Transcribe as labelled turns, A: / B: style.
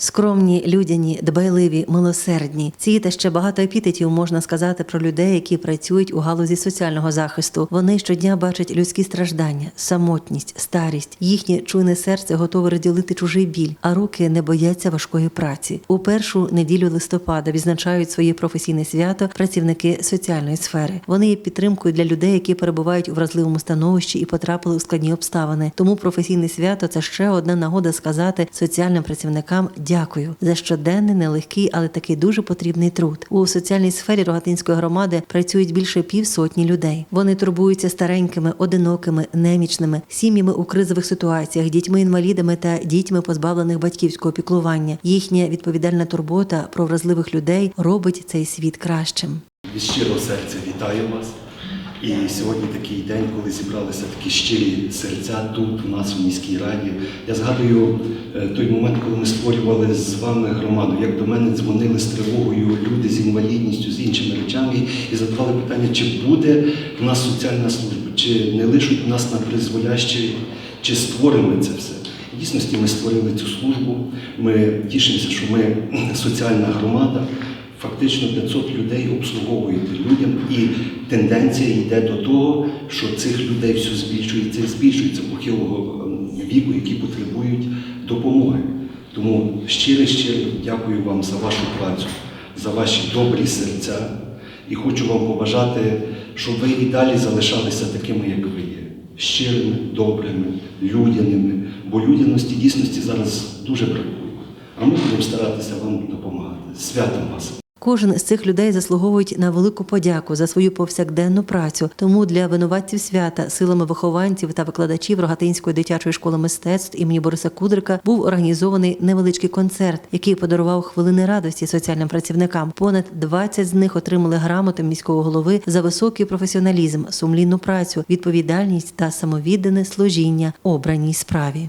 A: Скромні, людяні, дбайливі, милосердні. Ці та ще багато епітетів можна сказати про людей, які працюють у галузі соціального захисту. Вони щодня бачать людські страждання, самотність, старість. Їхнє чуйне серце готове розділити чужий біль, а руки не бояться важкої праці. У першу неділю листопада відзначають своє професійне свято працівники соціальної сфери. Вони є підтримкою для людей, які перебувають у вразливому становищі і потрапили у складні обставини. Тому професійне свято це ще одна нагода сказати соціальним працівникам дякую за щоденний, нелегкий, але такий дуже потрібний труд. У соціальній сфері Рогатинської громади працюють більше півсотні людей. Вони турбуються старенькими, одинокими, немічними, сім'ями у кризових ситуаціях, дітьми-інвалідами та дітьми, позбавлених батьківського піклування. Їхня відповідальна турбота про вразливих людей робить цей світ кращим.
B: Від щирого серця вітаю вас. І сьогодні такий день, коли зібралися такі щирі серця тут, у нас у міській раді. Я згадую е, той момент, коли ми створювали з вами громаду, як до мене дзвонили з тривогою люди з інвалідністю, з іншими речами, і задавали питання, чи буде у нас соціальна служба, чи не лишуть нас на призволяще, чи створимо це все. В дійсності ми створили цю службу. Ми тішимося, що ми соціальна громада. Фактично 500 людей обслуговують людям, і тенденція йде до того, що цих людей все збільшується і збільшується похилого ем, віку, які потребують допомоги. Тому щиро щиро дякую вам за вашу працю, за ваші добрі серця. І хочу вам побажати, щоб ви і далі залишалися такими, як ви є. Щирими, добрими, людяними. Бо людяності дійсності зараз дуже бракує. А ми будемо старатися вам допомагати. Святом вас!
A: Кожен з цих людей заслуговують на велику подяку за свою повсякденну працю. Тому для винуватців свята силами вихованців та викладачів Рогатинської дитячої школи мистецтв імені Бориса Кудрика був організований невеличкий концерт, який подарував хвилини радості соціальним працівникам. Понад 20 з них отримали грамоти міського голови за високий професіоналізм, сумлінну працю, відповідальність та самовіддане служіння обраній справі.